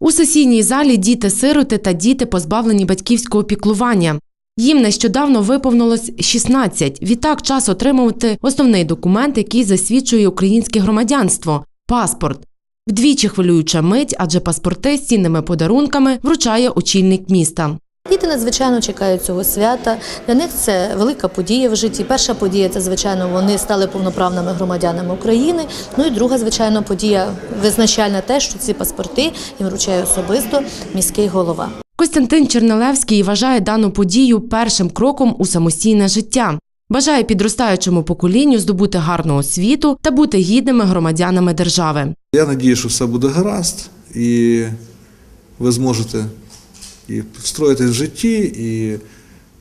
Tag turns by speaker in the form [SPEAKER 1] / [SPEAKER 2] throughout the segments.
[SPEAKER 1] У сесійній залі діти-сироти та діти, позбавлені батьківського піклування. Їм нещодавно виповнилось 16. Відтак час отримувати основний документ, який засвідчує українське громадянство паспорт. Вдвічі хвилююча мить, адже паспорти з цінними подарунками вручає очільник міста.
[SPEAKER 2] Діти надзвичайно чекають цього свята. Для них це велика подія в житті. Перша подія це, звичайно, вони стали повноправними громадянами України. Ну і друга, звичайно, подія визначальна те, що ці паспорти їм вручає особисто міський голова.
[SPEAKER 1] Костянтин Чернелевський вважає дану подію першим кроком у самостійне життя. Бажає підростаючому поколінню здобути гарну освіту та бути гідними громадянами держави.
[SPEAKER 3] Я надію, що все буде гаразд, і ви зможете і встроїтись в житті, і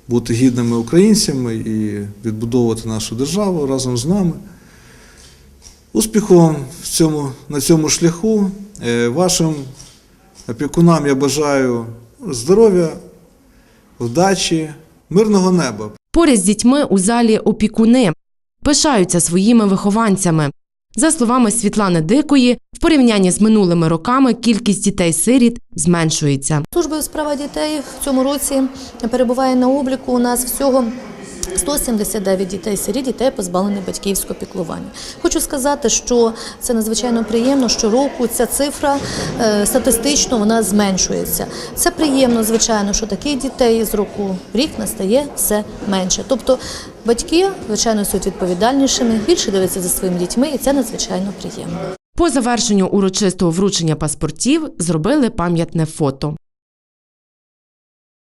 [SPEAKER 3] бути гідними українцями, і відбудовувати нашу державу разом з нами. Успіху вам в цьому, на цьому шляху. Е, Вашим опікунам я бажаю здоров'я, вдачі, мирного неба.
[SPEAKER 1] Поряд з дітьми у залі опікуни пишаються своїми вихованцями. За словами Світлани Дикої, в порівнянні з минулими роками кількість дітей-сиріт зменшується.
[SPEAKER 2] Служба у справах дітей в цьому році перебуває на обліку. У нас всього 179 дітей сиріт, дітей позбавлені батьківського піклування. Хочу сказати, що це надзвичайно приємно. Щороку ця цифра е, статистично вона зменшується. Це приємно, звичайно, що таких дітей з року в рік настає все менше. Тобто батьки, звичайно, стають відповідальнішими, більше дивляться за своїми дітьми, і це надзвичайно приємно.
[SPEAKER 1] По завершенню урочистого вручення паспортів зробили пам'ятне фото.